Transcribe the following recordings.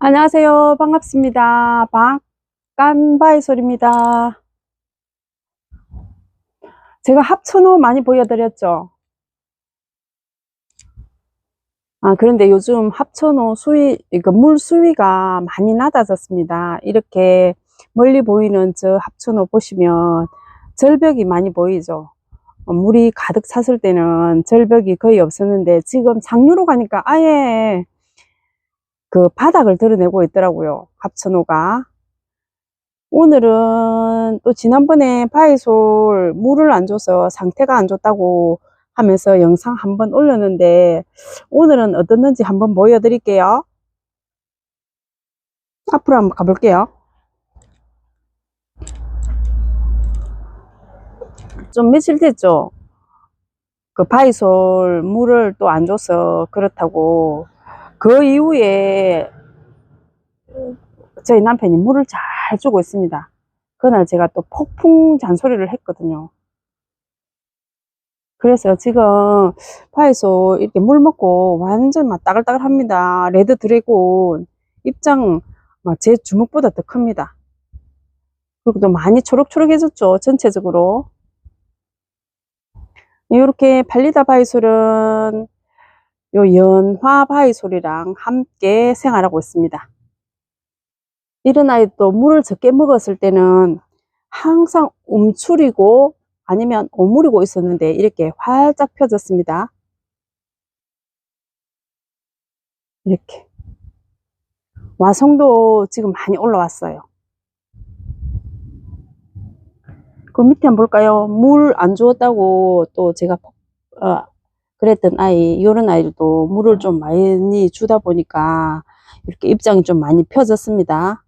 안녕하세요. 반갑습니다. 박간바이솔입니다. 제가 합천호 많이 보여드렸죠? 아, 그런데 요즘 합천호 수위, 이거 물 수위가 많이 낮아졌습니다. 이렇게 멀리 보이는 저 합천호 보시면 절벽이 많이 보이죠? 어, 물이 가득 찼을 때는 절벽이 거의 없었는데 지금 장류로 가니까 아예 그 바닥을 드러내고 있더라고요. 합천호가. 오늘은 또 지난번에 바이솔 물을 안 줘서 상태가 안 좋다고 하면서 영상 한번 올렸는데 오늘은 어떻는지 한번 보여드릴게요. 앞으로 한번 가볼게요. 좀 며칠 됐죠? 그 바이솔 물을 또 안 줘서 그렇다고 그 이후에 저희 남편이 물을 잘 주고 있습니다. 그날 제가 또 폭풍 잔소리를 했거든요. 그래서 지금 파에서 이렇게 물 먹고 완전 막 따글따글 합니다. 레드 드래곤 입장 제 주먹보다 더 큽니다. 그리고 또 많이 초록초록해졌죠. 전체적으로. 이렇게 팔리다 바이솔은 요 연화 바이솔이랑 함께 생활하고 있습니다. 이런 아이도 물을 적게 먹었을 때는 항상 움츠리고 아니면 오므리고 있었는데 이렇게 활짝 펴졌습니다. 이렇게 와성도 지금 많이 올라왔어요. 그 밑에 한번 볼까요? 물 안 주었다고 또 제가 어, 그랬던 아이, 이런 아이도 물을 좀 많이 주다 보니까 이렇게 입장이 좀 많이 펴졌습니다.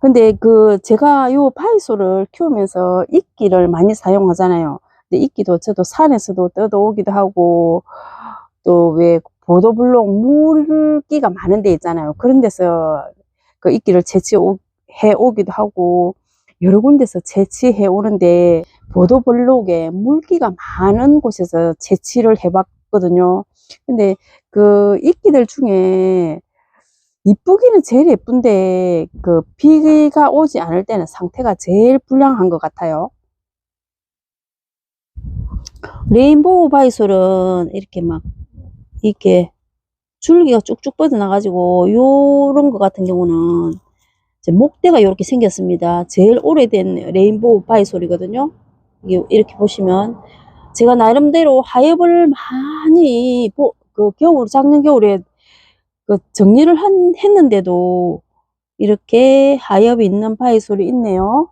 근데 그 제가 요 파이소를 키우면서 이끼를 많이 사용하잖아요. 근데 이끼도 저도 산에서도 뜯어오기도 하고 또 왜 보도블록 물기가 많은 데 있잖아요. 그런 데서 그 이끼를 채취해 오기도 하고 여러 군데서 채취해 오는데 보도블록에 물기가 많은 곳에서 채취를 해봤거든요. 근데 그 이끼들 중에 이쁘기는 제일 예쁜데 그 비가 오지 않을 때는 상태가 제일 불량한 것 같아요. 레인보우 바이솔은 이렇게 막 이렇게 줄기가 쭉쭉 뻗어나가지고 요런 것 같은 경우는 목대가 이렇게 생겼습니다. 제일 오래된 레인보우 바이솔이거든요. 이렇게 보시면 제가 나름대로 하엽을 많이 그 겨울 작년 겨울에 그 정리를 한, 했는데도 이렇게 하엽이 있는 파이솔이 있네요.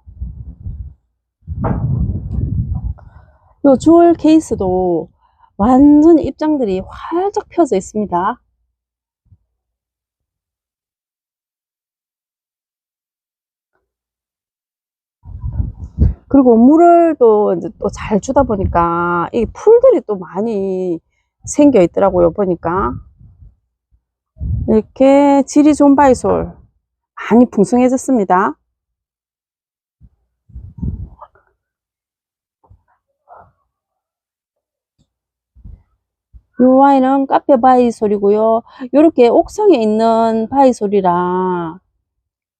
요 주얼 케이스도 완전 입장들이 활짝 펴져 있습니다. 그리고 물을 또 이제 또 잘 주다 보니까 이 풀들이 또 많이 생겨 있더라고요 보니까. 이렇게 질이 좋은 바이솔 많이 풍성해졌습니다. 이 아이는 카페 바이솔이고요. 이렇게 옥상에 있는 바이솔이랑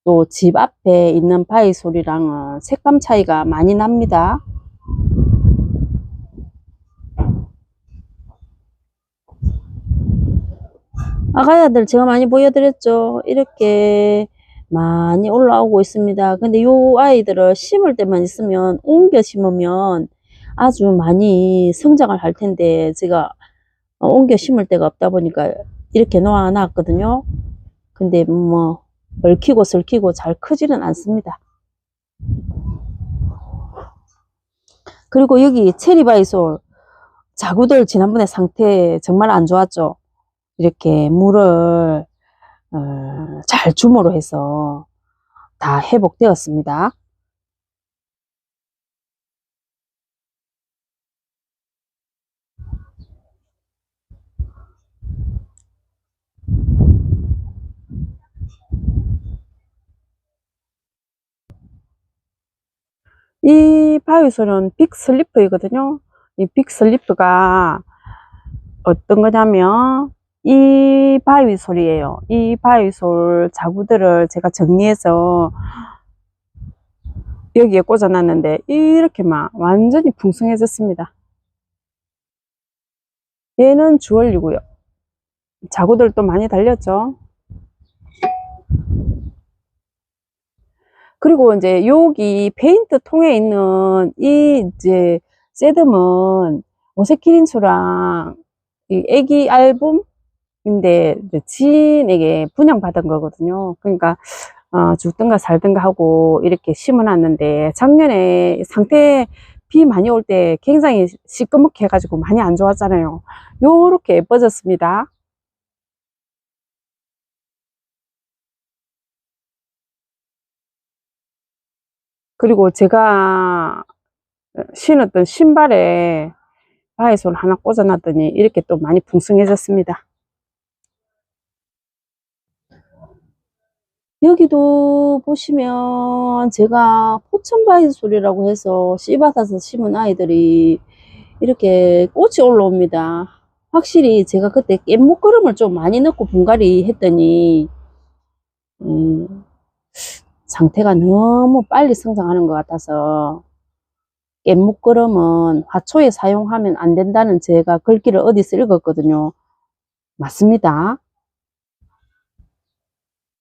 또 집 앞에 있는 바위 소리랑은 색감 차이가 많이 납니다. 아가야들 제가 많이 보여드렸죠. 이렇게 많이 올라오고 있습니다. 근데 요 아이들을 심을 때만 있으면 옮겨 심으면 아주 많이 성장을 할 텐데 제가 옮겨 심을 데가 없다 보니까 이렇게 놓아 놨거든요. 근데 뭐 얽히고 설키고 잘 크지는 않습니다. 그리고 여기 체리바이솔 자구들 지난번에 상태 정말 안 좋았죠. 이렇게 물을 어, 잘 주모로 해서 다 회복되었습니다. 이 바위솔은 빅 슬리프이거든요. 이 빅 슬리프가 어떤 거냐면 이 바위솔이에요. 이 바위솔 자구들을 제가 정리해서 여기에 꽂아놨는데 이렇게 막 완전히 풍성해졌습니다. 얘는 주얼리고요. 자구들도 많이 달렸죠. 그리고 이제 여기 페인트 통에 있는 이 이제 세듬은 오세키린수랑 이 애기 앨범인데 지인에게 분양받은 거거든요. 그러니까 어, 죽든가 살든가 하고 이렇게 심어놨는데 작년에 상태 비 많이 올 때 굉장히 시꺼멓게 해가지고 많이 안 좋았잖아요. 요렇게 예뻐졌습니다. 그리고 제가 신었던 신발에 바이솔 하나 꽂아놨더니 이렇게 또 많이 풍성해졌습니다. 여기도 보시면 제가 포천바이솔이라고 해서 씨 받아서 심은 아이들이 이렇게 꽃이 올라옵니다. 확실히 제가 그때 깻목걸음을 좀 많이 넣고 분갈이 했더니 음, 상태가 너무 빨리 성장하는 것 같아서 깻목걸음은 화초에 사용하면 안 된다는 제가 글귀를 어디서 읽었거든요. 맞습니다.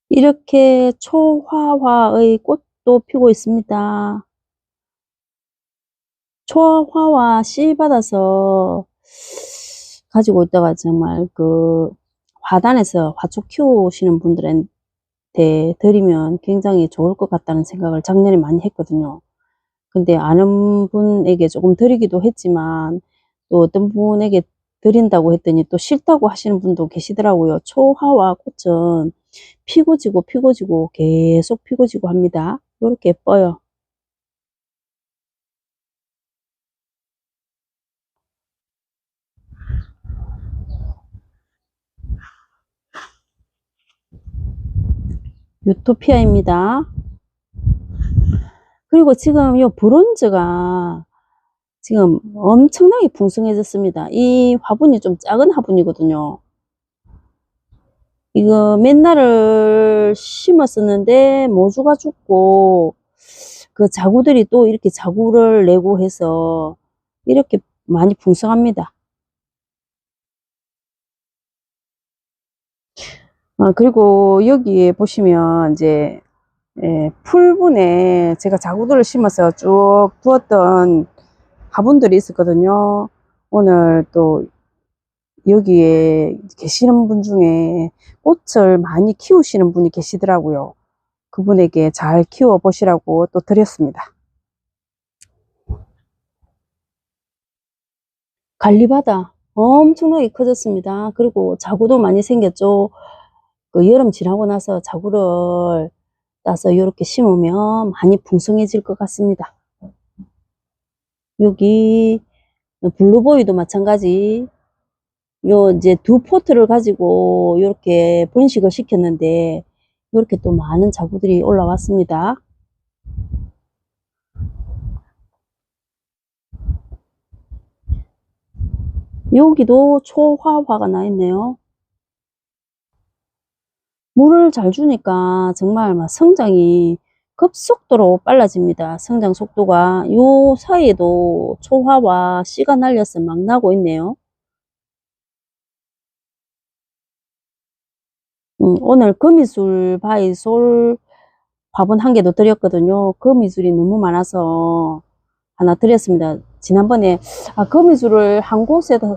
이렇게 초화화의 꽃도 피고 있습니다. 초화와 씨 받아서 가지고 있다가 정말 그 화단에서 화초 키우시는 분들한 테 드리면 굉장히 좋을 것 같다는 생각을 작년에 많이 했거든요. 근데 아는 분에게 조금 드리기도 했지만 또 어떤 분에게 드린다고 했더니 또 싫다고 하시는 분도 계시더라고요. 초화와 꽃은 피고 지고 피고 지고 계속 피고 지고 합니다. 이렇게 예뻐요. 유토피아입니다. 그리고 지금 이 브론즈가 지금 엄청나게 풍성해졌습니다. 이 화분이 좀 작은 화분이거든요. 이거 맨날을 심었었는데 모주가 죽고 그 자구들이 또 이렇게 자구를 내고 해서 이렇게 많이 풍성합니다. 아, 그리고 여기에 보시면 이제 예, 풀분에 제가 자구들을 심어서 쭉 부었던 화분들이 있었거든요. 오늘 또 여기에 계시는 분 중에 꽃을 많이 키우시는 분이 계시더라고요. 그분에게 잘 키워 보시라고 또 드렸습니다. 갈리바다 엄청나게 커졌습니다. 그리고 자구도 많이 생겼죠. 그 여름 지나고 나서 자구를 따서 이렇게 심으면 많이 풍성해질 것 같습니다. 여기 블루보이도 마찬가지 요 이제 두 포트를 가지고 이렇게 번식을 시켰는데 이렇게 또 많은 자구들이 올라왔습니다. 여기도 초화화가 나 있네요. 물을 잘 주니까 정말 막 성장이 급속도로 빨라집니다. 성장 속도가 요 사이에도 초화와 씨가 날려서 막 나고 있네요. 음, 오늘 거미줄 바이솔 화분 한 개도 드렸거든요. 거미줄이 너무 많아서 하나 드렸습니다. 지난번에 아, 거미줄을 한 곳에다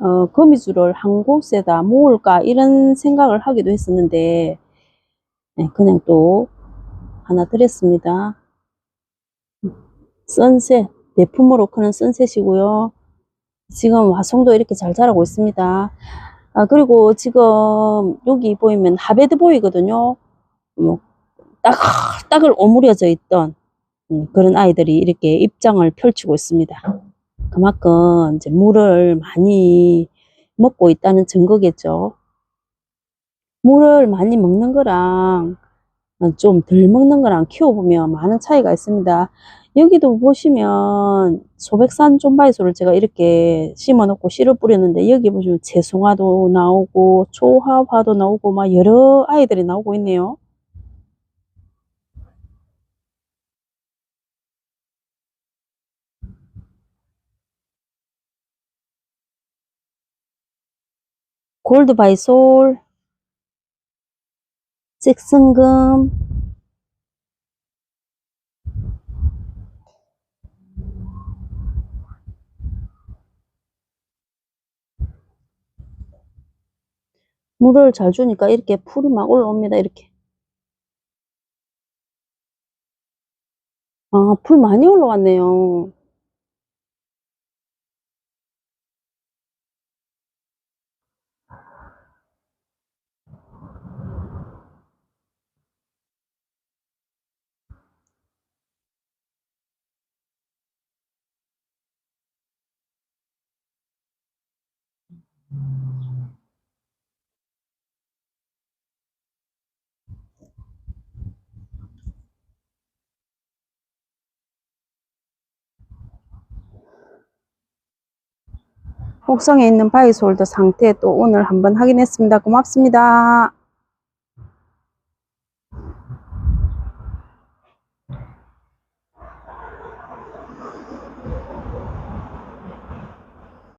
어, 거미줄을 한 곳에다 모을까 이런 생각을 하기도 했었는데 네, 그냥 또 하나 드렸습니다. 선셋 내품으로 크는 선셋이고요. 지금 화성도 이렇게 잘 자라고 있습니다. 아, 그리고 지금 여기 보이면 하베드 보이거든요. 뭐, 딱, 딱을 오므려져 있던 음, 그런 아이들이 이렇게 입장을 펼치고 있습니다. 그만큼 이제 물을 많이 먹고 있다는 증거겠죠. 물을 많이 먹는 거랑 좀 덜 먹는 거랑 키워보면 많은 차이가 있습니다. 여기도 보시면 소백산 좀바이소를 제가 이렇게 심어 놓고 씨를 뿌렸는데 여기 보시면 재송화도 나오고 초화화도 나오고 막 여러 아이들이 나오고 있네요. 골드 바이솔, 찍승금, 물을 잘 주니까 이렇게 풀이 막 올라옵니다. 이렇게. 아, 풀 많이 올라왔네요. 옥상에 있는 바이솔드 상태 또 오늘 한번 확인했습니다. 고맙습니다.